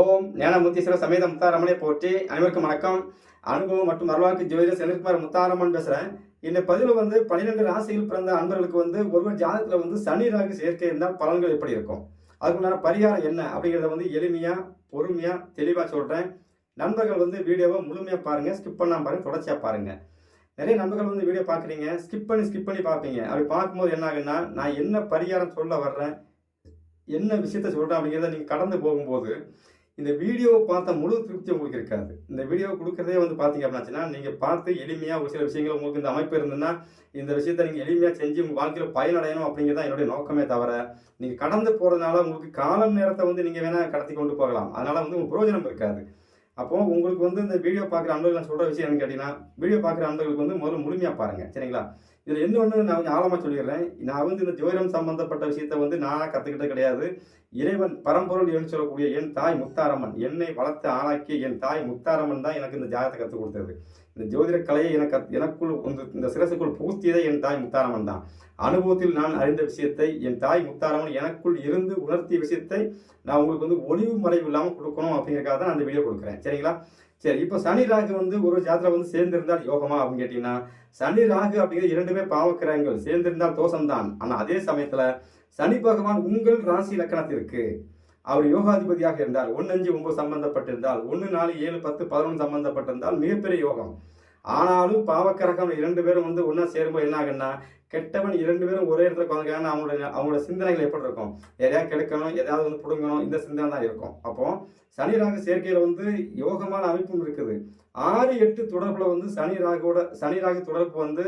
ஓம் ஞானமுத்தீஸ்வர சமேத முத்தாரம்மனை போற்றி அனைவருக்கும் வணக்கம். அனுபவம் மற்றும் வரலாற்று ஜோதிடர் செந்தில்குமார் முத்தாரம்மன் பேசுகிறேன் இந்த பதிவில் வந்து பன்னிரெண்டு ராசியில் பிறந்த அன்பர்களுக்கு வந்து ஒருவர் ஜாதகத்தில் வந்து சனி ராகு சேர்க்கை இருந்தால் பலன்கள் எப்படி இருக்கும்? அதுக்குண்டான பரிகாரம் என்ன? அப்படிங்கிறத வந்து எளிமையாக பொறுமையாக தெளிவாக சொல்கிறேன் நண்பர்கள் வந்து வீடியோவை முழுமையாக பாருங்கள் ஸ்கிப் பண்ணாம பாருங்கள் தொடர்ச்சியாக பாருங்கள் நிறைய நண்பர்கள் வந்து வீடியோ பார்க்குறீங்க ஸ்கிப் பண்ணி ஸ்கிப் பண்ணி பார்ப்பீங்க அப்படி பார்க்கும்போது என்ன ஆகுன்னா நான் என்ன பரிகாரம் சொல்ல வர்றேன் என்ன விஷயத்த சொல்கிறேன் அப்படிங்கிறத நீங்கள் கடந்து போகும்போது இந்த வீடியோவை பார்த்த முழு திருப்தி உங்களுக்கு இருக்காது. இந்த வீடியோ கொடுக்குறதே வந்து பார்த்தீங்க அப்படின்னாச்சுன்னா நீங்கள் பார்த்து எளிமையாக ஒரு சில விஷயங்கள் உங்களுக்கு இந்த அமைப்பு இருந்ததுன்னா இந்த விஷயத்தை நீங்கள் எளிமையாக செஞ்சு உங்கள் வாழ்க்கையில் பயனடையணும் அப்படிங்கிறது தான் என்னுடைய நோக்கமே தவிர நீங்கள் கடந்து போகிறதுனால உங்களுக்கு காலம் நேரத்தை வந்து நீங்கள் வேணால் கடத்தி கொண்டு போகலாம். அதனால் வந்து உங்களுக்கு பிரயோஜனம் இருக்காது. அப்போ உங்களுக்கு வந்து இந்த வீடியோ பார்க்குற அன்பர்கள் நான் சொல்கிற விஷயம் என்னன்னு கேட்டிங்கன்னா வீடியோ பார்க்குற அன்பர்களுக்கு வந்து முதல்ல முழுமையாக பாருங்கள் சரிங்களா? இதில் இன்னொன்று ஒன்று நான் கொஞ்சம் ஆழமாக சொல்லிடுறேன். நான் வந்து இந்த ஜோதிடம் சம்மந்தப்பட்ட விஷயத்தை வந்து நான் கற்றுக்கிட்டது கிடையாது. இறைவன் பரம்பொருள் என்று சொல்லக்கூடிய என் தாய் முத்தாரம்மன் என்னை வளர்த்து ஆளாக்கிய என் தாய் முத்தாரம்மன் தான் எனக்கு இந்த ஜாதகத்தை கற்றுக் கொடுத்தது. இந்த ஜோதிட கலையை எனக்கு எனக்குள் வந்து இந்த சிரசுக்குள் புகுத்தியதே என் தாய் முத்தாரம்மன் தான். அனுபவத்தில் நான் அறிந்த விஷயத்தை என் தாய் முத்தாரம்மன் எனக்குள் இருந்து உணர்த்திய விஷயத்தை நான் உங்களுக்கு வந்து ஒளிவு மறைவு இல்லாமல் கொடுக்கணும் அப்படிங்கிறக்காக தான் அந்த வீடியோ கொடுக்குறேன். சரிங்களா? சரி இப்போ சனி ராகு வந்து ஒரு ஜாதகம் வந்து சேர்ந்திருந்தால் யோகமா அப்படின்னு கேட்டீங்கன்னா சனி ராகு அப்படிங்கிற இரண்டுமே பாவக்கிரகங்கள் சேர்ந்திருந்தால் தோஷம்தான். ஆனால் அதே சமயத்தில் சனி பகவான் உங்கள் ராசி லக்கணத்திற்கு. அவர் யோகாதிபதியாக இருந்தால் ஒன்று அஞ்சு ஒன்பது சம்பந்தப்பட்டிருந்தால் ஒன்று நாலு ஏழு பத்து பதினொன்று சம்பந்தப்பட்டிருந்தால் மிகப்பெரிய யோகம். ஆனாலும் பாவக்கரகம் இரண்டு பேரும் வந்து ஒன்றா சேரும்போது என்ன ஆகுன்னா கெட்டவன் இரண்டு பேரும் ஒரே இடத்துல உட்காந்துருக்காங்கன்னா அவங்களோட அவங்களோட சிந்தனைகள் எப்படி இருக்கும்? எதையாவது கெடுக்கணும் எதாவது வந்து பிடுங்கணும் இந்த சிந்தனை தான் இருக்கும். அப்போ சனி ராகு சேர்க்கையில் வந்து யோகமான அமைப்பும் இருக்குது. ஆறு எட்டு தொடர்புல வந்து சனி ராகுவோட சனி ராகு தொடர்பு வந்து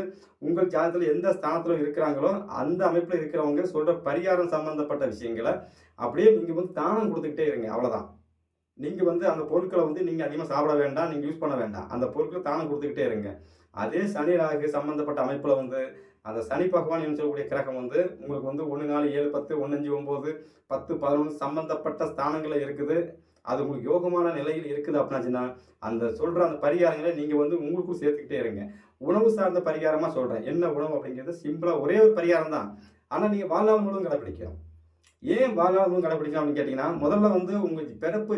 உங்கள் ஜாதகத்தில் எந்த ஸ்தானத்தில் இருக்கிறாங்களோ அந்த அமைப்பில் இருக்கிறவங்க சொல்ற பரிகாரம் சம்பந்தப்பட்ட விஷயங்களை அப்படியே நீங்கள் வந்து தானம் கொடுத்துக்கிட்டே இருங்க. அவ்வளோதான் நீங்கள் வந்து அந்த பொருட்களை வந்து நீங்கள் அதிகமாக சாப்பிட வேண்டாம் நீங்கள் யூஸ் பண்ண வேண்டாம். அந்த பொருட்களை தானம் கொடுத்துக்கிட்டே இருங்க. அதே சனி ராகு சம்பந்தப்பட்ட அமைப்பில் வந்து அந்த சனி பகவான் என்று சொல்லக்கூடிய கிரகம் வந்து உங்களுக்கு வந்து ஒன்று நாலு ஏழு பத்து ஒன்று அஞ்சு ஒம்பது பத்து பதினொன்று சம்பந்தப்பட்ட ஸ்தானங்களில் இருக்குது. அது உங்களுக்கு யோகமான நிலையில் இருக்குது அப்படின்னாச்சுன்னா அந்த சொல்கிற அந்த பரிகாரங்களை நீங்கள் வந்து உங்களுக்கும் சேர்த்துக்கிட்டே இருங்க. உணவு சார்ந்த பரிகாரமாக சொல்கிறேன் என்ன உணவு அப்படிங்கிறது சிம்பிளாக ஒரே ஒரு பரிகாரம் தான். ஆனால் நீங்கள் வாழ்நாள் முழுவதும் கடைப்பிடிக்கணும். ஏன் வாழ்நாள் முழுவதும் கடைப்பிடிக்கணும் அப்படின்னு கேட்டிங்கன்னா முதல்ல வந்து உங்கள் பிறப்பு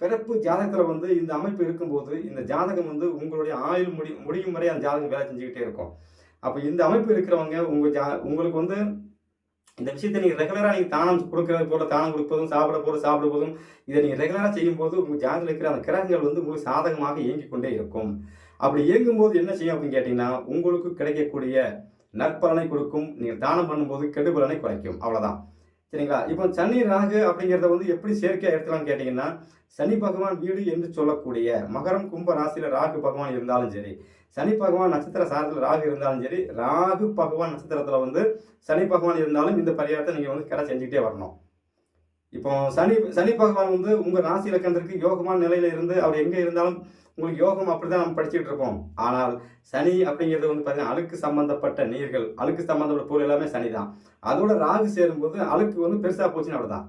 பிறப்பு ஜாதகத்தில் வந்து இந்த அமைப்பு இருக்கும்போது இந்த ஜாதகம் வந்து உங்களுடைய ஆயுள் முடி முடியும் வரை அந்த ஜாதகம் வேலை செஞ்சுக்கிட்டே இருக்கும். அப்போ இந்த அமைப்பு இருக்கிறவங்க உங்கள் ஜா உங்களுக்கு வந்து இந்த விஷயத்தை நீங்கள் ரெகுலராக நீங்கள் தானம் கொடுக்குறது போல தானம் கொடுப்பதும் சாப்பிட போகிற சாப்பிட போதும் இதை நீங்கள் ரெகுலராக செய்யும்போது உங்கள் ஜாதகத்தில் இருக்கிற அந்த கிரகங்கள் வந்து உங்களுக்கு சாதகமாக இயங்கிக் கொண்டே இருக்கும். அப்படி இயங்கும்போது என்ன செய்யும் அப்படின்னு கேட்டிங்கன்னா உங்களுக்கு கிடைக்கக்கூடிய நற்பலனை கொடுக்கும். நீங்கள் தானம் பண்ணும்போது கெடுபலனை குறைக்கும். அவ்வளோதான் சரிங்களா? இப்போ சனி ராகு அப்படிங்கிறத வந்து எப்படி செயற்கையாக எடுத்துலாம்னு கேட்டிங்கன்னா சனி பகவான் வீடு என்று சொல்லக்கூடிய மகரம் கும்ப ராசியில் ராகு பகவான் இருந்தாலும் சரி சனி பகவான் நட்சத்திர சாரத்தில் ராகு இருந்தாலும் சரி ராகு பகவான் நட்சத்திரத்தில் வந்து சனி பகவான் இருந்தாலும் இந்த பரிகாரத்தை நீங்கள் வந்து கரை செஞ்சுக்கிட்டே வரணும். இப்போ சனி சனி பகவான் வந்து உங்கள் ராசி இலக்கணத்திற்கு யோகமான நிலையில் இருந்து அவர் எங்கே இருந்தாலும் உங்களுக்கு யோகம் அப்படிதான் நம்ம படிச்சுட்டு இருப்போம். ஆனால் சனி அப்படிங்கிறது வந்து பார்த்தீங்கன்னா அழுக்கு சம்பந்தப்பட்ட நீர்கள் அழுக்கு சம்பந்தப்பட்ட பொருள் எல்லாமே சனி தான் அதோட ராகு சேரும்போது அழுக்கு வந்து பெருசாக போச்சுன்னு அவ்வளோதான்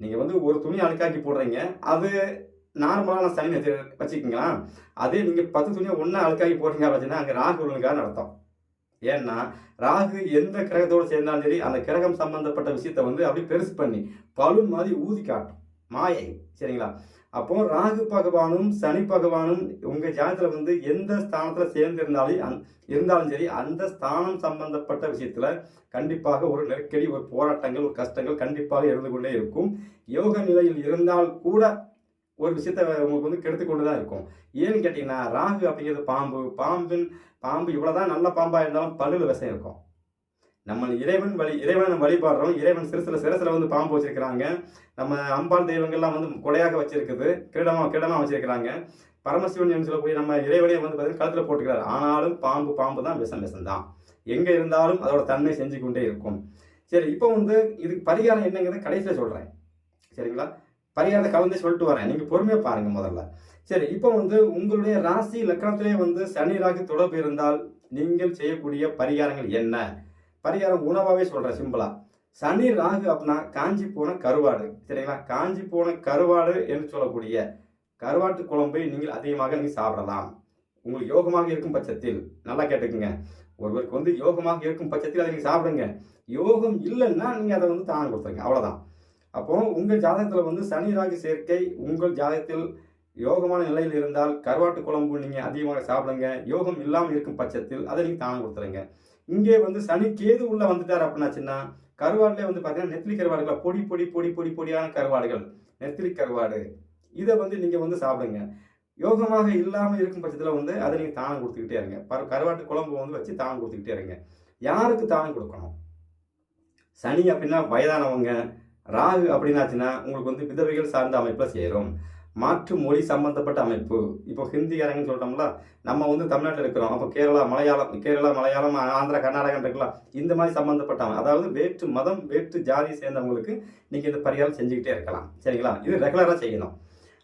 நீங்கள் வந்து ஒரு துணி அழுக்காக்கி போடுறீங்க அது நார்மலான சனி வச்சுக்கிங்களேன். வச்சுக்கிங்களா அதே நீங்கள் பத்து துணியை ஒன்றா அழுக்காகி போடுறீங்க அப்படின்னா அங்கே ராகு ஒழுங்காக அர்த்தம். ஏன்னா ராகு எந்த கிரகத்தோடு சேர்ந்தாலும் சரி அந்த கிரகம் சம்பந்தப்பட்ட விஷயத்தை வந்து அப்படியே பெருசு பண்ணி பலூன் மாதிரி ஊதி காட்டும். மாயை. சரிங்களா? அப்போ ராகு பகவானும் சனி பகவானும் உங்கள் ஜாதத்தில் வந்து எந்த ஸ்தானத்தில் சேர்ந்து இருந்தாலும் அந்- இருந்தாலும் சரி அந்த ஸ்தானம் சம்பந்தப்பட்ட விஷயத்தில் கண்டிப்பாக ஒரு நெருக்கடி ஒரு போராட்டங்கள் ஒரு கஷ்டங்கள் கண்டிப்பாக இருந்து கொண்டே இருக்கும். யோக நிலையில் இருந்தால் கூட ஒரு விஷயத்த உங்களுக்கு வந்து கெடுத்து கொண்டு தான் இருக்கும். ஏன்னு கேட்டிங்கன்னா ராகு அப்படிங்கிறது பாம்பு. பாம்பின் பாம்பு இவ்வளோதான் நல்ல பாம்பாக இருந்தாலும் பல்லுல விஷம் இருக்கும். நம்ம இறைவன் வழி இறைவனை வழிபாடுறோம். இறைவன் சிறுசில் சிறசில் வந்து பாம்பு வச்சிருக்கிறாங்க. நம்ம அம்பாள் தெய்வங்கள்லாம் வந்து கொடையாக வச்சுருக்குது. கிரீடமாக கிரீடமாக வச்சுருக்கிறாங்க. பரமசிவன் என்று சொல்லக்கூடிய நம்ம இறைவனே வந்து பார்த்தீங்கன்னா கழுத்தில் போட்டுக்கிறார். ஆனாலும் பாம்பு பாம்பு தான் விஷம் விஷம் தான். எங்கே இருந்தாலும் அதோட தன்மை செஞ்சு கொண்டே இருக்கும். சரி இப்போ வந்து இதுக்கு பரிகாரம் என்னங்கிறத கடைசியில் சொல்கிறேன் சரிங்களா? பரிகாரத்தை கலந்து சொல்லிட்டு வரேன். நீங்கள் பொறுமையாக பாருங்கள் முதல்ல. சரி இப்போ வந்து உங்களுடைய ராசி லக்கணத்திலே வந்து சனி ராகு தொடர்பு இருந்தால் நீங்கள் செய்யக்கூடிய பரிகாரங்கள் என்ன? பரிகாரம் உணவாகவே சொல்கிறேன் சிம்பிளாக சனி ராகு அப்படின்னா காஞ்சி போன கருவாடு சரிங்களா? காஞ்சி போன கருவாடு என்று சொல்லக்கூடிய கருவாட்டு குழம்பை நீங்கள் அதிகமாக நீங்கள் சாப்பிடலாம். உங்களுக்கு யோகமாக இருக்கும் பட்சத்தில் நல்லா கேட்டுக்குங்க. ஒருவருக்கு வந்து யோகமாக இருக்கும் பட்சத்தில் அதை நீங்கள் சாப்பிடுங்க. யோகம் இல்லைன்னா நீங்கள் அதை வந்து தானம் கொடுத்துருங்க அவ்வளோதான் அப்போ உங்கள் ஜாதகத்தில் வந்து சனி ராகு சேர்க்கை உங்கள் ஜாதகத்தில் யோகமான நிலையில் இருந்தால் கருவாட்டு குழம்பு நீங்கள் அதிகமாக சாப்பிடுங்க. யோகம் இல்லாமல் இருக்கும் பட்சத்தில் அதை நீங்கள் தானம் கொடுத்துருங்க. இங்கே வந்து சனி கேது உள்ள வந்துட்டார் அப்படின்னாச்சுன்னா கருவாடுலேயே வந்து பார்த்தீங்கன்னா நெத்திலி கருவாடுகள் பொடி பொடி பொடி பொடி பொடியான கருவாடுகள் நெத்திலி கருவாடு இதை வந்து நீங்கள் வந்து சாப்பிடுங்க. யோகமாக இல்லாமல் இருக்கும் பட்சத்தில் வந்து அதை நீங்கள் தானம் கொடுத்துக்கிட்டே இருங்க. பரு கருவாட்டு குழம்பு வந்து வச்சு தானம் கொடுத்துக்கிட்டே இருங்க. யாருக்கு தானம் கொடுக்கணும்? சனி அப்படின்னா வயதானவங்க ராகு அப்படின்னாச்சுன்னா உங்களுக்கு வந்து விதவைகள் சார்ந்த அமைப்பில் சேரும். மாற்று மொழி சம்பந்தப்பட்ட அமைப்பு. இப்போ ஹிந்திக்காரங்கன்னு சொல்கிறோம்ல நம்ம வந்து தமிழ்நாட்டில் இருக்கிறோம். அப்போ கேரளா மலையாளம் கேரளா மலையாளம் ஆந்திரா கர்நாடகம் இருக்கலாம் இந்த மாதிரி சம்மந்தப்பட்ட அமை- அதாவது வேற்று மதம் வேற்று ஜாதி சேர்ந்தவங்களுக்கு நீங்கள் இந்த பரிகாரம் செஞ்சுக்கிட்டே இருக்கலாம். சரிங்களா? இது ரெகுலராக செய்யணும்.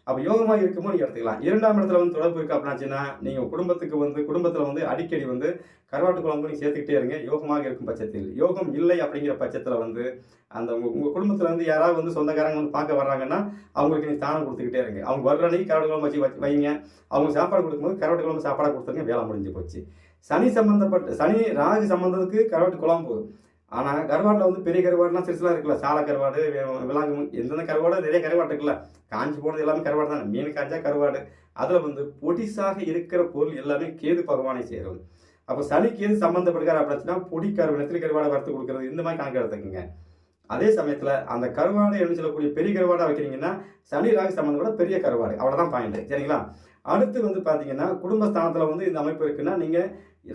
அப்போ யோகமாக இருக்குமோ நீங்கள் எடுத்துக்கலாம். இரண்டாம் இடத்துல வந்து தொடர்பு இருக்கு அப்படின்னாச்சுன்னா நீங்கள் குடும்பத்துக்கு வந்து குடும்பத்தில் வந்து அடிக்கடி வந்து கருவாட்டு குழம்பு நீங்கள் சேர்த்துக்கிட்டே இருங்க. யோகமாக இருக்கும் பட்சத்தில். யோகம் இல்லை அப்படிங்கிற பட்சத்தில் வந்து அந்த உங்கள் உங்கள் குடும்பத்தில் வந்து யாராவது வந்து சொந்தக்காரங்க வந்து பார்க்க வர்றாங்கன்னா அவங்களுக்கு நீங்கள் தானம் கொடுத்துக்கிட்டே இருங்க. அவங்க வர்ற அன்னைக்கு கருவாட்டு குழம்பு வச்சு வச்சு வைங்க. அவங்க சாப்பாடு கொடுக்கும்போது கருவாட்டு குழம்பு சாப்பாடாக கொடுத்துருங்க வேலை முடிஞ்சு போச்சு. சனி சம்மந்தப்பட்ட சனி ராகு சம்மந்தத்துக்கு கருவாட்டு குழம்பு ஆனால் கருவாட்டில் வந்து பெரிய கருவாடுலாம் சிறுசுலாம் இருக்குல்ல சாலை கருவாடு விலாங்கு எந்தெந்த கருவாடு நிறைய கருவாடு இருக்குல்ல காஞ்சி போனது எல்லாமே கருவாடு தான் மீன் காஞ்சா கருவாடு. அதில் வந்து பொடிசாக இருக்கிற பொருள் எல்லாமே கேது பகவானை சேரும். அப்போ சனி கேது சம்மந்தப்படுகிறார் அப்படின்னா பொடி கருவாடு நெத்திரி கருவாடை வறுத்து கொடுக்குறது இந்த மாதிரி கணக்கு எடுத்துக்கோங்க. அதே சமயத்தில் அந்த கருவாடை என்ன சொல்லக்கூடிய பெரிய கருவாடை வைக்கிறீங்கன்னா சனி ராகு சம்மந்தப்பட பெரிய கருவாடு. அவ்வளோதான் பாயிண்ட் சரிங்களா? அடுத்து வந்து பார்த்தீங்கன்னா குடும்பஸ்தானத்தில் வந்து இந்த அமைப்பு இருக்குன்னா நீங்கள்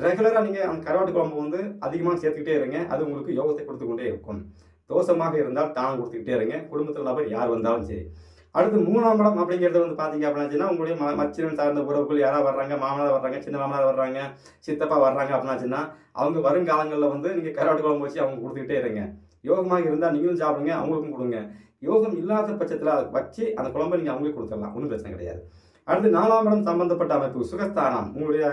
ரெகுலராக நீங்கள் அந்த கருவாட்டு குழம்பு வந்து அதிகமாக சேர்த்துக்கிட்டே இருங்க. அது உங்களுக்கு யோகத்தை கொடுத்து கொண்டே இருக்கும். தோஷமாக இருந்தால் தானம் கொடுத்துக்கிட்டே இருங்க. குடும்பத்தில் நபர் யார் வந்தாலும் சரி. அடுத்து மூணாம் படம் அப்படிங்கிறது வந்து பார்த்தீங்க அப்படின்னாச்சுன்னா உங்களுடைய ம சார்ந்த உறவுகள் யாராவது வர்றாங்க? மாமனார் வர்றாங்க? சின்ன மாமனார் வர்றாங்க? சித்தப்பா வர்றாங்க அப்படின்னாச்சுன்னா அவங்க வருங்காலங்களில் வந்து நீங்கள் கருவாட்டு குழம்பு வச்சு அவங்க கொடுத்துக்கிட்டே இருங்க. யோகமாக இருந்தால் நீங்களும் சாப்பிடுங்க அவங்களுக்கும் கொடுங்க. யோகம் இல்லாத பட்சத்தில் அதை வச்சு அந்த குழம்பை நீங்கள் அவங்களுக்கு கொடுத்துடலாம். ஒன்றும் பிரச்சனை கிடையாது. அடுத்து நாலாம் இடம் சம்பந்தப்பட்ட அமைப்பு சுகஸ்தானம். உங்களுடைய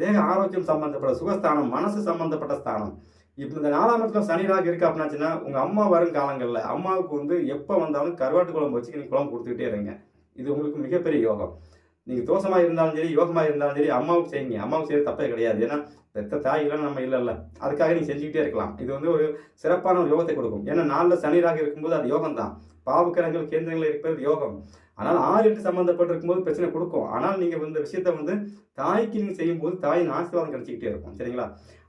தேக ஆரோக்கியம் சம்பந்தப்பட்ட சுகஸ்தானம் மனசு சம்பந்தப்பட்ட ஸ்தானம். இப்போ இந்த நாலாம் இடத்துல சனிராக இருக்கு அப்படின்னாச்சுன்னா உங்கள் அம்மா வரும் காலங்களில் அம்மாவுக்கு வந்து எப்போ வந்தாலும் கருவாட்டு குழம்பு வச்சு நீங்கள் குழம்பு கொடுத்துக்கிட்டே இருங்க. இது உங்களுக்கு மிகப்பெரிய யோகம். நீங்கள் தோஷமாக இருந்தாலும் சரி யோகமாக இருந்தாலும் சரி அம்மாவுக்கு செய்யுங்க. அம்மாவுக்கு செய்ய தப்பே கிடையாது. ஏன்னா பெத்த தாய்லாம் நம்ம இல்லைல்ல. அதுக்காக நீங்கள் செஞ்சுக்கிட்டே இருக்கலாம். இது வந்து ஒரு சிறப்பான ஒரு யோகத்தை கொடுக்கும். ஏன்னா நாளில் சனிராக இருக்கும்போது அது யோகம் தான் பாவக்கரங்கள் கேந்திரங்கள் இருப்பது யோகம். ஆனால் ஆறு எட்டு சம்மந்தப்பட்டிருக்கும் போது பிரச்சனை கொடுக்கும். ஆனால் நீங்கள் இந்த விஷயத்தை வந்து தாய்க்கு நீங்கள் செய்யும்போது தாயின் ஆசீர்வாதம் கிடைச்சிக்கிட்டே இருக்கும். சரிங்களா?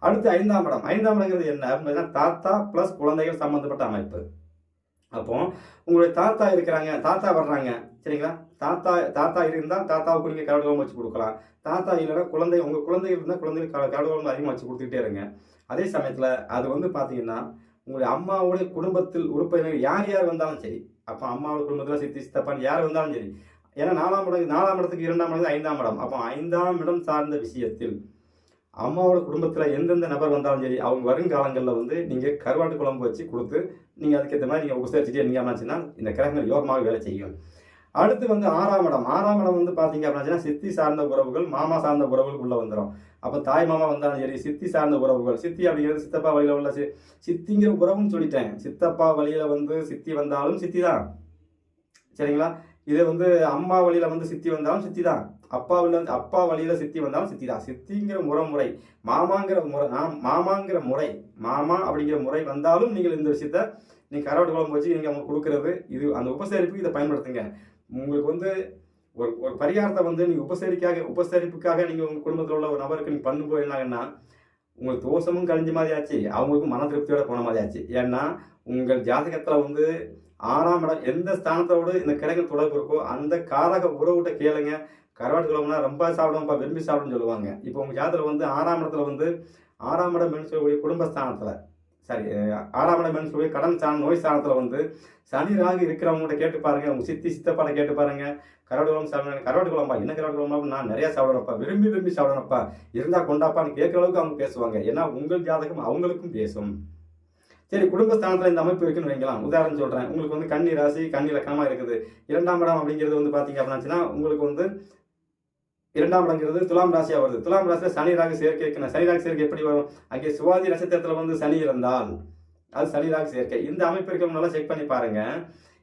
அடுத்து ஐந்தாம் இடம். ஐந்தாம் இடங்கிறது என்ன? தாத்தா ப்ளஸ் குழந்தைகள் சம்மந்தப்பட்ட அமைப்பு. அப்போ உங்களுடைய தாத்தா இருக்கிறாங்க தாத்தா வர்றாங்க. சரிங்களா? தாத்தா தாத்தா இருந்தால் தாத்தாவுக்கு நீங்கள் கருடகம் வச்சு கொடுக்கலாம். தாத்தா இல்லைன்னா குழந்தை உங்கள் குழந்தைகள் இருந்தால் குழந்தைகள் கருடகம் அதிகமாக வச்சு கொடுத்துக்கிட்டே இருங்க. அதே சமயத்தில் அது வந்து பார்த்தீங்கன்னா உங்களுடைய அம்மாவுடைய குடும்பத்தில் உறுப்பினர் யார் யார் வந்தாலும் சரி அப்போ அம்மாவோட குடும்பத்தில் சித்தி சித்தப்பான் யார் வந்தாலும் சரி. ஏன்னா நாலாம் இடம் நாலாம் இடத்துக்கு இரண்டாம் இடம் ஐந்தாம் இடம். அப்போ ஐந்தாம் இடம் சார்ந்த விஷயத்தில் அம்மாவோட குடும்பத்தில் எந்தெந்த நபர் வந்தாலும் சரி அவங்க வருங்காலங்களில் வந்து நீங்கள் கருவாட்டு குழம்பு வச்சு கொடுத்து நீங்கள் அதுக்கேற்ற மாதிரி நீங்கள் உபசரிச்சுட்டு இருந்தீங்க ஆச்சுன்னா இந்த கிரகங்கள் யோகமாக வேலை செய்யும். அடுத்து வந்து ஆறாம் இடம். ஆறாம் இடம் வந்து பார்த்தீங்க அப்படின்னா சித்தி சார்ந்த உறவுகள் மாமா சார்ந்த உறவுகள் உள்ளே வந்துடும் அப்போ தாய் மாமா வந்தாலும் சரி சித்தி சார்ந்த உறவுகள் சித்தி அப்படிங்கிறது சித்தப்பா வழியில் உள்ள சி சித்திங்கிற உறவுன்னு சொல்லிட்டேன். சித்தப்பா வழியில் வந்து சித்தி வந்தாலும் சித்தி தான். சரிங்களா? இது வந்து அம்மா வழியில் வந்து சித்தி வந்தாலும் சித்தி தான். அப்பா வழியில் அப்பா வழியில் சித்தி வந்தாலும் சித்தி தான். சித்திங்கிற முறை முறை மாமாங்கிற முறை மாமாங்கிற முறை மாமா அப்படிங்கிற முறை வந்தாலும் நீங்கள் இந்த விஷயத்த நீங்கள் கருவாட்டு குழம்பு வச்சு நீங்கள் அவங்க கொடுக்குறது இது அந்த உபசரிப்புக்கு இதை பயன்படுத்துங்க. உங்களுக்கு வந்து ஒரு ஒரு பரிகாரத்தை வந்து நீங்கள் உபசரிக்காக உபசரிப்புக்காக நீங்கள் உங்கள் குடும்பத்தில் உள்ள ஒரு நபருக்கு நீங்கள் பண்ணும்போது என்னாங்கன்னா உங்களுக்கு தோஷமும் கழிஞ்ச மாதிரி ஆச்சு அவங்களுக்கும் மன திருப்தியோட போன மாதிரி ஆச்சு. ஏன்னா உங்கள் ஜாதகத்தில் வந்து ஆறாம் இடம் எந்த ஸ்தானத்தோடு இந்த கிரகம் தொடர்பு இருக்கோ அந்த காரக உறவுகிட்ட கேளுங்க. கருவாட்டு குழம்புனா ரொம்ப சாப்பிடுவோம்ப்பா விரும்பி சாப்பிடும்னு சொல்லுவாங்க. இப்போ உங்கள் ஜாதகத்தில் வந்து ஆறாம் இடத்துல வந்து ஆறாம் இடம் என்று சொல்லக்கூடிய குடும்பஸ்தானத்தில் சரி ஆறாம் இடம்னு சொல்லி கடன் சாணம் நோய் சாணத்தில் வந்து சனி ராகு இருக்கிறவங்ககிட்ட கேட்டு பாருங்க. உங்க சித்தி சித்தப்பாட கேட்டு பாருங்க. கருவாடு குழம்பு சாப்பிடுங்க கருவாடு குழம்பா? என்ன கருவாடு குழம்பு? நான் நிறைய சாப்பிடணும்ப்பா விரும்பி விரும்பி சாப்பிடணும்ப்பா இருந்தா கொண்டாப்பான்னு கேட்குற அளவுக்கு அவங்க பேசுவாங்க. ஏன்னா உங்கள் ஜாதகம் அவங்களுக்கும் பேசும். சரி குடும்பஸ்தானத்தில் இந்த அமைப்பு இருக்குன்னு வைக்கலாம் உதாரணம் சொல்கிறேன் உங்களுக்கு வந்து கண்ணி ராசி கண்ணி லக்கணமாக இருக்குது. இரண்டாம் இடம் அப்படிங்கிறது வந்து பார்த்தீங்க அப்படின்னாச்சுன்னா உங்களுக்கு வந்து இரண்டாம் இடங்கிறது துலாம் ராசியாக வருது. துலாம் ராசியில் சனி ராகு சேர்க்கை இருக்கணும் சனி ராகு சேர்க்கை எப்படி வரும்? அங்கே சுவாதி நட்சத்திரத்தில் வந்து சனி இருந்தால் அது சனி ராகு சேர்க்கை. இந்த அமைப்பு இருக்கவங்களாம் செக் பண்ணி பாருங்க.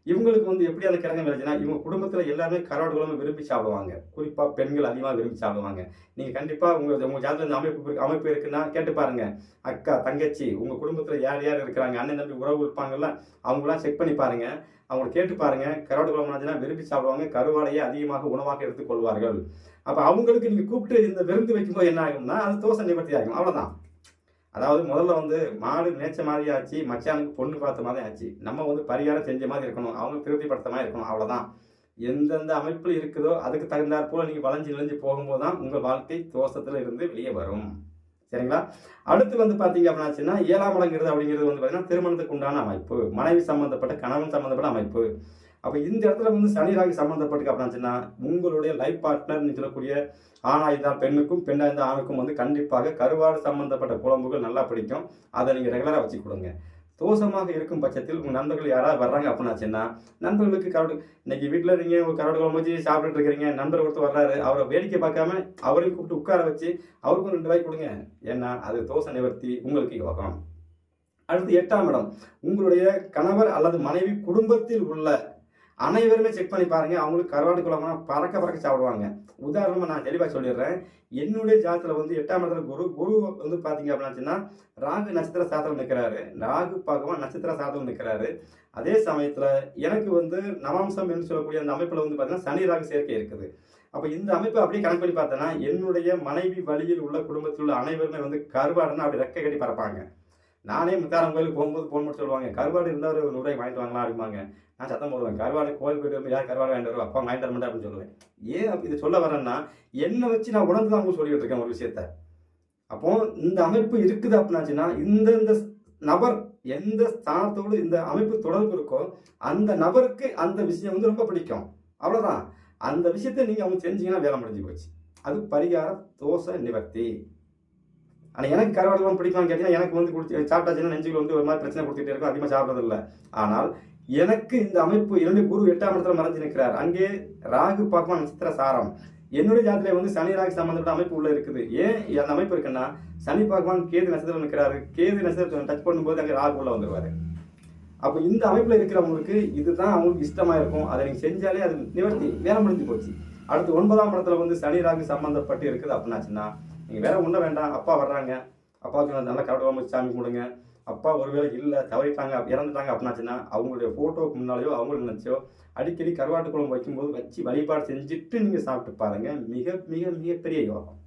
இவங்களுக்கு வந்து எப்படி அந்த கிழங்கு விளைச்சுன்னா இவங்க குடும்பத்தில் எல்லாருமே கருவாடு குழம்பு விரும்பி சாப்பிடுவாங்க. குறிப்பாக பெண்கள் அதிகமாக விரும்பி சாப்பிடுவாங்க. நீங்கள் கண்டிப்பாக உங்கள் உங்கள் ஜாதகத்தில் இந்த அமைப்பு அமைப்பு இருக்குன்னா கேட்டு பாருங்க. அக்கா தங்கச்சி உங்கள் குடும்பத்தில் யார் யார் இருக்கிறாங்க அண்ணன் தம்பி உறவு இருப்பாங்கல்ல அவங்களாம் செக் பண்ணி பாருங்க. அவங்களை கேட்டு பாருங்க. கரோடு குழம்பு விரும்பி சாப்பிடுவாங்க. கருவாடையை அதிகமாக உணவாக எடுத்துக்கொள்வார்கள். அப்போ அவங்களுக்கு நீங்கள் கூப்பிட்டு இந்த விருந்து வைக்கும்போது என்ன ஆகும்னா அது தோசை நிவர்த்தி ஆகும். அவ்வளோதான் அதாவது முதல்ல வந்து மாடு மேய்ச்ச மாதிரி ஆச்சு மச்சானுக்கு பொண்ணு பார்த்த மாதிரி ஆச்சு. நம்ம வந்து பரிகாரம் செஞ்ச மாதிரி இருக்கணும் அவங்க திருப்திப்படுத்த மாதிரி இருக்கணும் அவ்வளோதான் எந்தெந்த அமைப்பில் இருக்குதோ அதுக்கு தகுந்தாற் போல் நீங்கள் வளைஞ்சு இழைஞ்சு போகும்போது தான் உங்கள் வாழ்க்கை தோஷத்தில் இருந்து வெளியே வரும். சரிங்களா? அடுத்து வந்து பார்த்தீங்க அப்படின்னாச்சுன்னா ஏழாம் இடங்கிறது அப்படிங்கிறது வந்து பார்த்தீங்கன்னா திருமணத்துக்கு உண்டான அமைப்பு மனைவி சம்மந்தப்பட்ட கணவன் சம்மந்தப்பட்ட அமைப்பு. அப்போ இந்த இடத்துல வந்து சனி ராகி சம்மந்தப்பட்டு அப்படின்னாச்சுன்னா உங்களுடைய லைஃப் பார்ட்னர்னு சொல்லக்கூடிய ஆணா இருந்தால் பெண்ணுக்கும் பெண்ணாக இருந்தால் ஆணுக்கும் வந்து கண்டிப்பாக கருவாடு சம்மந்தப்பட்ட குழம்புகள் நல்லா பிடிக்கும். அதை நீங்கள் ரெகுலராக வச்சு கொடுங்க. தோஷமாக இருக்கும் பட்சத்தில் உங்கள் நண்பர்கள் யாராவது வர்றாங்க அப்படின்னாச்சுன்னா நண்பர்களுக்கு கரடு இன்னைக்கு வீட்டில் நீங்கள் ஒரு கரடு குழம்பு வச்சு சாப்பிட்டுட்டு இருக்கிறீங்க நண்பர் ஒருத்தர் வர்றாரு அவரை வேடிக்கை பார்க்காம அவரையும் கூப்பிட்டு உட்கார வச்சு அவருக்கும் ரெண்டு ரூபாய் கொடுங்க. ஏன்னா அது தோசை நிவர்த்தி உங்களுக்கு யோகம். அடுத்து எட்டாம் இடம். உங்களுடைய கணவர் அல்லது மனைவி குடும்பத்தில் உள்ள அனைவருமே செக் பண்ணி பாருங்கள் அவங்களுக்கு கருவாடு குழம்புனா பறக்க பறக்க சாப்பிடுவாங்க. உதாரணமாக நான் தெளிவாக சொல்லிடுறேன். என்னுடைய ஜாதத்தில் வந்து எட்டாம் இடத்துல குரு குரு வந்து பார்த்தீங்க அப்படின்னாச்சுன்னா ராகு நட்சத்திர சாதத்தில் நிற்கிறாரு ராகு பகவான் நட்சத்திர சாதத்தில் நிற்கிறாரு அதே சமயத்தில் எனக்கு வந்து நவாம்சம் என்று சொல்லக்கூடிய அந்த அமைப்பில் வந்து பார்த்தீங்கன்னா சனி ராகு சேர்க்கை இருக்குது. அப்போ இந்த அமைப்பு அப்படியே கணக்கு பண்ணி பார்த்தோன்னா என்னுடைய மனைவி வழியில் உள்ள குடும்பத்தில் உள்ள அனைவருமே வந்து கருவாடுன்னு அப்படி ரெக்கை கட்டி பறப்பாங்க. நானே முத்தாரம் கோயிலுக்கு போகும்போது ஃபோன் பண்ணி சொல்லுவாங்க கருவாடு இருந்தால் ஒரு நூறுரூவாய் வாங்கிட்டு வாங்கலாம் அப்படிம்பாங்க. நான் சத்தம் போடுவேன் கருவாடு கோயில் போயிட்டு வந்து யார் கருவாடு வாங்கிட்டு வருவா? அப்பா வாங்கிட்டு வர மாட்டேன் அப்படின்னு சொல்லுவேன். ஏன் இது சொல்ல வரேன்னா என்னை வச்சு நான் உணர்ந்து தான் அவங்க சொல்லிட்டு இருக்கேன் ஒரு விஷயத்த. அப்போ இந்த அமைப்பு இருக்குது அப்படின்னாச்சுன்னா இந்த இந்த நபர் எந்த ஸ்தானத்தோடு இந்த அமைப்பு தொடர்பு இருக்கோ அந்த நபருக்கு அந்த விஷயம் வந்து ரொம்ப பிடிக்கும். அவ்வளோதான் அந்த விஷயத்தை நீங்கள் அவங்க செஞ்சீங்கன்னா வேலை முடிஞ்சு போச்சு. அது பரிகார தோசை நிவர்த்தி. ஆனால் எனக்கு கருவாடு குழம்பு பிடிக்கும்னு கேட்டீங்கன்னா எனக்கு வந்து கொடுத்து சாப்பிட்டாச்சுன்னா நெஞ்சுக்கு வந்து ஒரு மாதிரி பிரச்சனை கொடுத்துட்டே இருக்கும். அதிகமாக சாப்பிட்றது இல்லை ஆனால் எனக்கு இந்த அமைப்பு என்னுடைய குரு எட்டாம் இடத்துல மறைஞ்சு நிற்கிறார் அங்கே ராகு பார்க்கமா நட்சத்திர சாரம். என்னுடைய ஜாதத்துல வந்து சனி ராகு சம்பந்தப்பட்ட அமைப்பு உள்ள இருக்குது. ஏன் அந்த அமைப்பு இருக்குன்னா சனி பகவான் கேது நட்சத்திரம் நிற்கிறாரு கேது நட்சத்திரம் டச் பண்ணும்போது அங்கே ராகு உள்ள வந்துருவாரு. அப்போ இந்த அமைப்பில் இருக்கிறவங்களுக்கு இதுதான் அவங்களுக்கு இஷ்டமாக இருக்கும். அதை நீங்கள் செஞ்சாலே அது நிவர்த்தி வேலை முடிஞ்சு போச்சு. அடுத்து ஒன்பதாம் இடத்துல வந்து சனி ராகு சம்பந்தப்பட்டு இருக்குது அப்படின்னாச்சுன்னா நீங்கள் வேற ஒன்றும் வேண்டாம். அப்பா வர்றாங்க. அப்பாவுக்கு நல்லா கரெக்டாக சாமி கொடுங்க அப்பா ஒருவேளை இல்லை தவறிட்டாங்க இறந்துட்டாங்க அப்படின்னாச்சுன்னா அவங்களுடைய ஃபோட்டோவுக்கு முன்னாலேயோ அவங்களுக்கு நினச்சோ அடிக்கடி கருவாட்டு குழம்பு வைக்கும்போது வச்சு வழிபாடு செஞ்சுட்டு நீங்கள் சாப்பிட்டு பாருங்கள் மிக மிக மிகப்பெரிய யோகம்.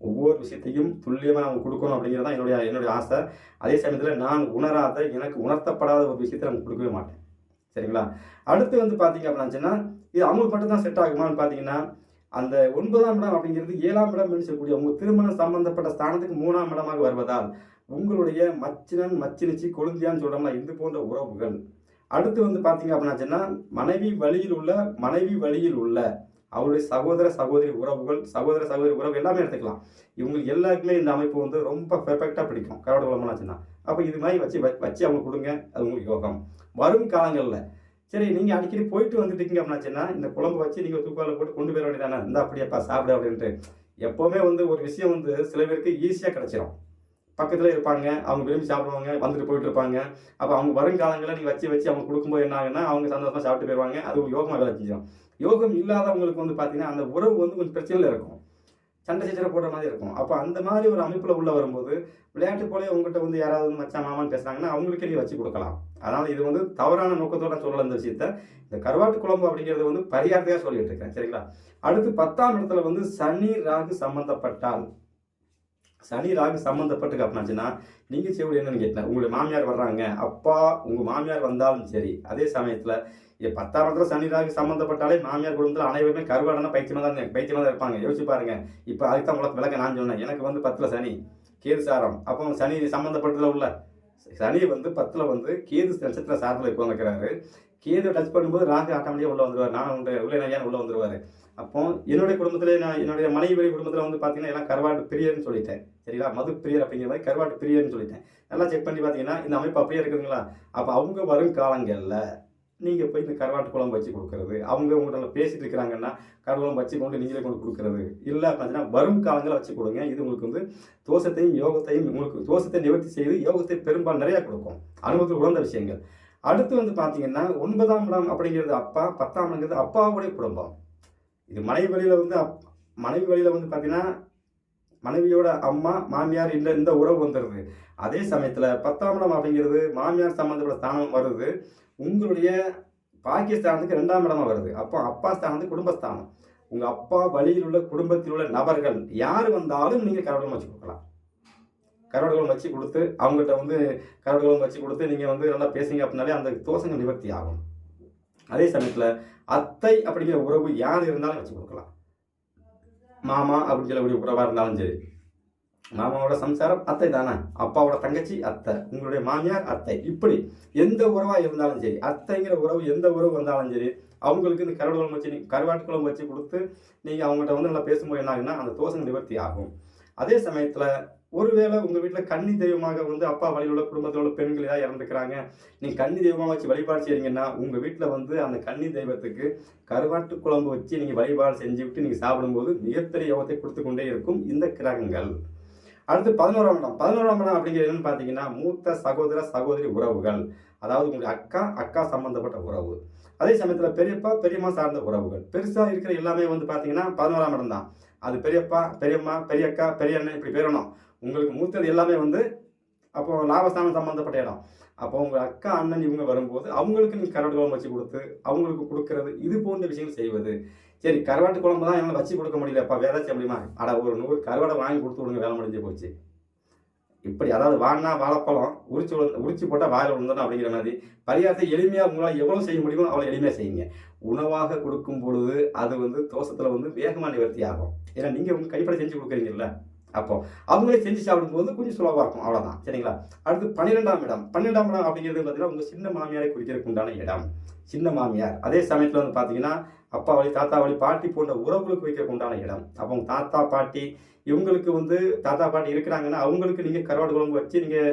ஒவ்வொரு விஷயத்தையும் துல்லியமாக நம்ம கொடுக்கணும் அப்படிங்கிறது தான் என்னுடைய என்னுடைய ஆசை. அதே சமயத்தில் நான் உணராத எனக்கு உணர்த்தப்படாத ஒரு விஷயத்தை நம்ம கொடுக்கவே மாட்டேன். சரிங்களா? அடுத்து வந்து பார்த்தீங்க அப்படின்னாச்சுன்னா இது அவங்களுக்கு மட்டும் தான் செட் ஆகுமான்னு பார்த்தீங்கன்னா அந்த ஒன்பதாம் இடம் அப்படிங்கிறது ஏழாம் இடம் என்று சொல்லக்கூடிய உங்கள் திருமணம் சம்பந்தப்பட்ட ஸ்தானத்துக்கு மூணாம் இடமாக வருவதால் உங்களுடைய மச்சினன் மச்சினிச்சி கொழுந்தியான்னு சொல்கிறோம்ல இது போன்ற உறவுகள். அடுத்து வந்து பார்த்தீங்க அப்படின்னாச்சுன்னா மனைவி வழியில் உள்ள மனைவி வழியில் உள்ள அவருடைய சகோதர சகோதரி உறவுகள் சகோதர சகோதரி உறவு எல்லாமே எடுத்துக்கலாம். இவங்களுக்கு எல்லாருக்குமே இந்த அமைப்பு வந்து ரொம்ப பெர்ஃபெக்டாக பிடிக்கும். கரோட குழம்புனாச்சுன்னா அப்போ இது மாதிரி வச்சு வ- வச்சு அவங்க கொடுங்க அது உங்களுக்கு யோகம். வரும் காலங்களில் சரி நீங்கள் அடிக்கடி போயிட்டு வந்துட்டீங்க அப்படின்னாச்சுன்னா இந்த குழம்பு வச்சு நீங்கள் தூக்கால போட்டு கொண்டு போயிட வேண்டியதானே? இந்த அப்படியேப்பா சாப்பிடு அப்படின்ட்டு. எப்போவுமே வந்து ஒரு விஷயம் வந்து சில பேருக்கு ஈஸியாக கிடச்சிரும். பக்கத்தில் இருப்பாங்க அவங்க விரும்பி சாப்பிடுவாங்க வந்துட்டு போயிட்டு இருப்பாங்க. அப்போ அவங்க வருங்காலங்களில் நீங்கள் வச்சு வச்சு அவங்க கொடுக்கும்போது என்ன ஆகுன்னா அவங்க சந்தோஷமாக சாப்பிட்டு போயிடுவாங்க அது ஒரு யோகமாக வேலை செஞ்சிடும் யோகம் இல்லாதவங்களுக்கு வந்து பார்த்தீங்கன்னா அந்த உறவு வந்து கொஞ்சம் பிரச்சனையில் இருக்கும். சண்டை சச்சரவு போடுற மாதிரி இருக்கும். அப்போ அந்த மாதிரி ஒரு அமைப்பில் உள்ள வரும்போது விளையாட்டு போலே உங்ககிட்ட வந்து யாராவது மச்சான் மாமான்னு பேசுனாங்கன்னா அவங்களுக்கு நீ வச்சு கொடுக்கலாம். அதனால் இது வந்து தவறான நோக்கத்தோட சொல்லல இந்த விஷயத்த. இந்த கருவாட்டு குழம்பு அப்படிங்கிறது வந்து பரிகாரத்தையாக சொல்லிட்டு இருக்கேன். சரிங்களா? அடுத்து பத்தாம் இடத்துல வந்து சனி ராகு சம்மந்தப்பட்டால் சனி ராகு சம்மந்தப்பட்டு அப்படின்னாச்சுன்னா நீங்கள் செய்வது என்னன்னு கேட்டேன். உங்களுடைய மாமியார் வர்றாங்க. அப்பா உங்கள் மாமியார் வந்தாலும் சரி அதே சமயத்தில் பத்தாம் இடத்துல சனி ராகு சம்மந்தப்பட்டாலே மாமியார் குடும்பத்தில் அனைவருமே கருவாடனா பைத்தியமாக தான் பைத்தியமாக தான் இருப்பாங்க. யோசிச்சு பாருங்க. இப்போ அதுக்கு தான் உங்களுக்கு விளக்க நான் சொன்னேன். எனக்கு வந்து பத்தில் சனி கேது சாரம். அப்போ சனி சம்மந்தப்பட்டதில் உள்ள சனி வந்து பத்தில் வந்து கேது நட்சத்திர சாரத்தில் இப்போ இருக்கிறாரு கேது டச் பண்ணும்போது ராகு ஆட்டோமேட்டிக்காக உள்ளே வந்துடுவார் நான் உண்டு உள்ளே உள்ளே வந்துடுவார் அப்போ என்னுடைய குடும்பத்திலே நான் என்னுடைய மனைவி பெரிய குடும்பத்தில் வந்து பார்த்தீங்கன்னா எல்லாம் கருவாட்டு பிரியர்னு சொல்லிட்டேன். சரிங்களா? மது பிரியர் அப்படிங்கிற மாதிரி கருவாட்டு பிரியர்னு சொல்லிட்டேன். நல்லா செக் பண்ணி பார்த்தீங்கன்னா இந்த அமைப்பு அப்படியே இருக்குதுங்களா அப்போ அவங்க வரும் காலங்களில் நீங்கள் போய் இந்த கருவாட்டு குழம்பு வச்சு கொடுக்குறது அவங்க உங்கள்கிட்ட பேசிட்டு இருக்கிறாங்கன்னா கருவாட்டு குழம்பு வச்சு கொண்டு நீங்களே கொண்டு கொடுக்குறது. இல்லை பார்த்தீங்கன்னா வரும் காலங்களில் வச்சு கொடுங்க. இது உங்களுக்கு வந்து தோஷத்தையும் யோகத்தையும் உங்களுக்கு தோஷத்தை நிவர்த்தி செய்து யோகத்தை பெரும்பாலும் நிறையா கொடுக்கும். அனுபவத்தில் உணர்ந்த விஷயங்கள். அடுத்து வந்து பார்த்தீங்கன்னா ஒன்பதாம் இடம் அப்படிங்கிறது அப்பா பத்தாம் இடங்கிறது அப்பாவுடைய குடும்பம். இது மனைவி வழியில் வந்து அப்- மனைவி வழியில் வந்து பார்த்தீங்கன்னா மனைவியோட அம்மா மாமியார் இந்த இந்த உறவு வந்துடுது அதே சமயத்தில் பத்தாம் இடம் அப்படிங்கிறது மாமியார் சம்மந்தப்பட்ட ஸ்தானம் வருது. உங்களுடைய பாகிஸ்தானுக்கு ரெண்டாம் இடமா வருது. அப்போ அப்பா ஸ்தானத்துக்கு குடும்பஸ்தானம். உங்கள் அப்பா வழியில் உள்ள குடும்பத்தில் உள்ள நபர்கள் யார் வந்தாலும் நீங்கள் கரடுகளும் வச்சு கொடுக்கலாம். கரடுகளும் வச்சு கொடுத்து அவங்ககிட்ட வந்து கரடுகளும் வச்சு கொடுத்து நீங்கள் வந்து நல்லா பேசுங்க அப்படின்னாலே அந்த தோஷங்கள் நிவர்த்தி ஆகும். அதே சமயத்தில் அத்தை அப்படிங்கிற உறவு யார் இருந்தாலும் வச்சு கொடுக்கலாம். மாமா அப்படின்னு சொல்லக்கூடிய உறவாக இருந்தாலும் சரி. மாமாவோட சம்சாரம் அத்தை தானே. அப்பாவோட தங்கச்சி அத்தை. உங்களுடைய மாமியார் அத்தை. இப்படி எந்த உறவாக இருந்தாலும் சரி அத்தைங்கிற உறவு எந்த உறவு வந்தாலும் சரி அவங்களுக்கு இந்த கருவாடு குழம்பு வச்சு கருவாட்டு குழம்பு வச்சு கொடுத்து நீங்கள் அவங்கள்ட்ட வந்து நல்லா பேசும்போது என்ன ஆகுன்னா அந்த தோஷம் நிவர்த்தி ஆகும். அதே சமயத்தில் ஒருவேளை உங்கள் வீட்டில் கன்னி தெய்வமாக வந்து அப்பா வழியில் உள்ள குடும்பத்தில் உள்ள பெண்கள் ஏதாவது இறந்துக்கிறாங்க நீங்கள் கன்னி தெய்வமாக வச்சு வழிபாடு செய்கிறீங்கன்னா உங்கள் வீட்டில் வந்து அந்த கன்னி தெய்வத்துக்கு கருவாட்டு குழம்பு வச்சு நீங்கள் வழிபாடு செஞ்சு விட்டு நீங்கள் சாப்பிடும்போது மிகப்பெரிய யோகத்தை கொடுத்து கொண்டே இருக்கும் இந்த கிரகங்கள். அடுத்து பதினோராம் இடம். பதினோராம் இடம் அப்படிங்கிறது என்னன்னு பார்த்தீங்கன்னா மூத்த சகோதர சகோதரி உறவுகள். அதாவது உங்களுடைய அக்கா அக்கா சம்பந்தப்பட்ட உறவு. அதே சமயத்தில் பெரியப்பா பெரியம்மா சார்ந்த உறவுகள். பெருசாக இருக்கிற எல்லாமே வந்து பார்த்தீங்கன்னா பதினோராம் இடம் தான். அது பெரியப்பா பெரியம்மா பெரியக்கா பெரிய அண்ணன் இப்படி பேரணும் உங்களுக்கு மூத்தது எல்லாமே வந்து அப்போ லாபஸ்தானம் சம்மந்தப்பட்ட இடம். அப்போ உங்கள் அக்கா அண்ணன் இவங்க வரும்போது அவங்களுக்கு நீங்கள் கருவாட்டு குழம்பு வச்சு கொடுத்து அவங்களுக்கு கொடுக்கறது இது போன்ற விஷயங்கள் செய்வது. சரி கருவாட்டு குழம்பு தான் என்னால் வச்சு கொடுக்க முடியலப்பா வேலை செய்ய முடியுமா? அட ஒரு நூறு கருவாடை வாங்கி கொடுத்து விடுங்க வேலை முடிஞ்சு போச்சு. இப்படி அதாவது வாங்கினா வாழைப்பழம் உரிச்சு உரிச்சு போட்டால் வாயில் விழுந்தணும் அப்படிங்கிற மாதிரி பரிகாரத்தை எளிமையாக உங்களால் எவ்வளோ செய்ய முடியுமோ அவ்வளோ எளிமையாக செய்யுங்க. உணவாக கொடுக்கும் பொழுது அது வந்து தோசத்தில் வந்து வேகமாக நிவர்த்தி ஆகும். ஏன்னா நீங்கள் உங்கள் கைப்பட செஞ்சு கொடுக்குறீங்கல்ல? அப்போ அவங்களே செஞ்சு சாப்பிடும்போது கொஞ்சம் சுலபமாக இருக்கும். அவ்வளோதான் சரிங்களா? அடுத்து பன்னிரெண்டாம் இடம். பன்னிரெண்டாம் இடம் அப்படிங்கிறது பார்த்தீங்கன்னா உங்கள் சின்ன மாமியாரை குறிக்கிறதுக்கு உண்டான இடம். சின்ன மாமியார். அதே சமயத்தில் வந்து பார்த்தீங்கன்னா அப்பா வழி தாத்தா வழி பாட்டி போன்ற உறவுகளுக்கு வைக்கிறதுக்கு உண்டான இடம். அப்போ உங்கள் தாத்தா பாட்டி இவங்களுக்கு வந்து தாத்தா பாட்டி இருக்கிறாங்கன்னா அவங்களுக்கு நீங்கள் கருவாடு குழம்பு வச்சு நீங்கள்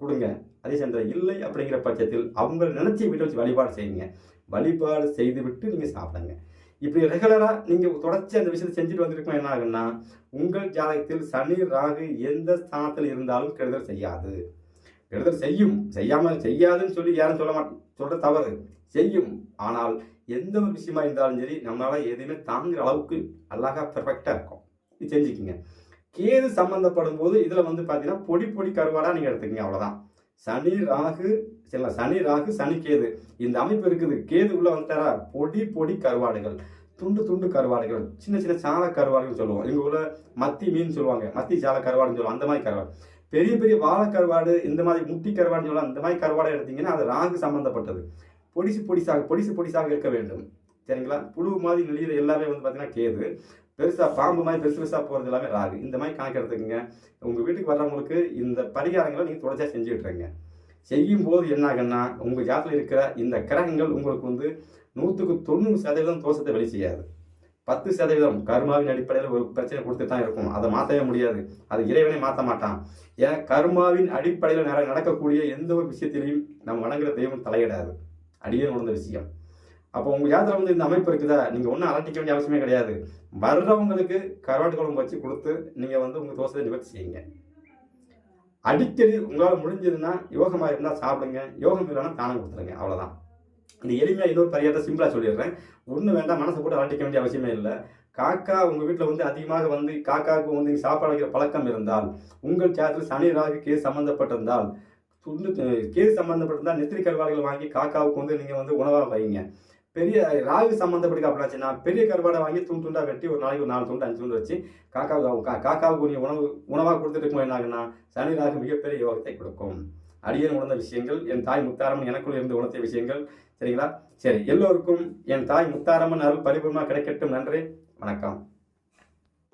கொடுங்க. அதே சமயத்தில் இல்லை அப்படிங்கிற பட்சத்தில் அவங்கள நினச்சி வீட்டை வச்சு வழிபாடு செய்யுங்க. வழிபாடு செய்துவிட்டு நீங்கள் சாப்பிடுங்க. இப்படி ரெகுலராக நீங்கள் தொடர்ச்சி அந்த விஷயத்தை செஞ்சுட்டு வந்திருக்கோம் என்ன ஆகுன்னா உங்கள் ஜாதகத்தில் சனி ராகு எந்த ஸ்தானத்தில் இருந்தாலும் கெடுதல் செய்யாது. கெடுதல் செய்யும். செய்யாமல் செய்யாதுன்னு சொல்லி யாரும் சொல்ல மாட்டோம் சொல்கிற தவறு. செய்யும். ஆனால் எந்த ஒரு விஷயமா இருந்தாலும் சரி நம்மளால் எதுவுமே தாங்குற அளவுக்கு அழகாக பெர்ஃபெக்டாக இருக்கும். இது செஞ்சுக்கிங்க. கேது சம்மந்தப்படும் போது இதில் வந்து பார்த்தீங்கன்னா பொடி பொடி கருவாடாக நீங்கள் எடுத்துக்கங்க அவ்வளோதான் சனி ராகு சரிங்களா? சனி ராகு சனி கேது. இந்த அமைப்பு இருக்குது. கேது உள்ள வந்துட்டாரா? பொடி பொடி கருவாடுகள். துண்டு துண்டு கருவாடுகள் சின்ன சின்ன சால கருவாடுகள் சொல்லுவோம். எங்கள் ஊரில் மத்தி மீன் சொல்லுவாங்க. மத்தி சால கருவாடுன்னு சொல்லுவோம். அந்த மாதிரி கருவாடு. பெரிய பெரிய வாழை கருவாடு இந்த மாதிரி முட்டி கருவாடுன்னு சொல்லலாம் அந்த மாதிரி கருவாடை எடுத்தீங்கன்னா அது ராகு சம்மந்தப்பட்டது பொடிசு பொடிசாக பொடிசு பொடிசாக இருக்க வேண்டும். சரிங்களா? புழு மாதிரி நெளியிற எல்லாமே வந்து பார்த்தீங்கன்னா கேது. பெருசாக பாம்பு மாதிரி பெருசு பெருசாக போகிறது எல்லாமே ராகு. இந்த மாதிரி கணக்கு எடுத்துக்கோங்க. உங்கள் வீட்டுக்கு வர்றவங்களுக்கு இந்த பரிகாரங்களை நீங்கள் தொடர்ச்சியாக செஞ்சுக்கிட்டுருங்க செய்யும் போது என்ன ஆகுன்னா உங்கள் ஜாத்தில் இருக்கிற இந்த கிரகங்கள் உங்களுக்கு வந்து நூற்றுக்கு தொண்ணூறு சதவீதம் தோஷத்தை வெளி செய்யாது. பத்து சதவீதம் கர்மாவின் அடிப்படையில் ஒரு பிரச்சனை கொடுத்துட்டு தான் இருக்கும். அதை மாற்றவே முடியாது. அது இறைவனை மாற்ற மாட்டான். ஏன்னா கர்மாவின் அடிப்படையில் நட- நடக்கக்கூடிய எந்த ஒரு விஷயத்திலையும் நம்ம வணங்குற தெய்வம் தலையிடாது. அடியே உணர்ந்த விஷயம். அப்போ உங்கள் ஜாதத்தில் வந்து இந்த அமைப்பு இருக்குதா? நீங்கள் ஒன்றும் அலட்டிக்க வேண்டிய அவசியமே கிடையாது. வர்றவங்களுக்கு கருவாட்டு குழம்பு வச்சு கொடுத்து நீங்கள் வந்து உங்கள் தோசை நிவர்த்தி செய்யுங்க. அடிக்கடி உங்களால் முடிஞ்சதுன்னா யோகமாக இருந்தால் சாப்பிடுங்க. யோகம் இல்லைன்னா தானம் கொடுத்துருங்க. அவ்வளோதான் இந்த எளிமையாக இன்னொரு பரிகாரத்தை சிம்பிளாக சொல்லிடுறேன். ஒன்றும் வேண்டாம் மனசை போட்டு அலட்டிக்க வேண்டிய அவசியமே இல்லை. காக்கா உங்கள் வீட்டில் வந்து அதிகமாக வந்து காக்காவுக்கு வந்து நீங்கள் சாப்பாடு வைக்கிற பழக்கம் இருந்தால் உங்கள் சேத்தில் சனி ராகு கேஸ் சம்மந்தப்பட்டிருந்தால் துண்டு கேஸ் சம்மந்தப்பட்டிருந்தால் நெத்திரி கருவாடுகள் வாங்கி காக்காவுக்கு வந்து நீங்கள் வந்து உணவாக வைங்க. பெரிய ராகு சம்மந்தப்பட்டு அப்படின்னாச்சுன்னா பெரிய கருவாடை வாங்கி துண்டு துண்டாக வெட்டி ஒரு நாளைக்கு ஒரு நாலு துண்டு அஞ்சு துண்டு வச்சு காக்காவுக்கு காக்காவுக்கு நீங்கள் உணவு உணவாக கொடுத்துட்டு இருக்கும்போது என்ன ஆகுன்னா சனி ராகு மிகப்பெரிய யோகத்தை கொடுக்கும். அடியேன் உணர்ந்த விஷயங்கள் என் தாய் முத்தாரம்மன் எனக்குள் இருந்து உணர்த்திய விஷயங்கள் சரிங்களா? சரி எல்லோருக்கும் என் தாய் முத்தாரம்மன் அருள் பரிபூர்ணமாக கிடைக்கட்டும். நன்றி. வணக்கம்.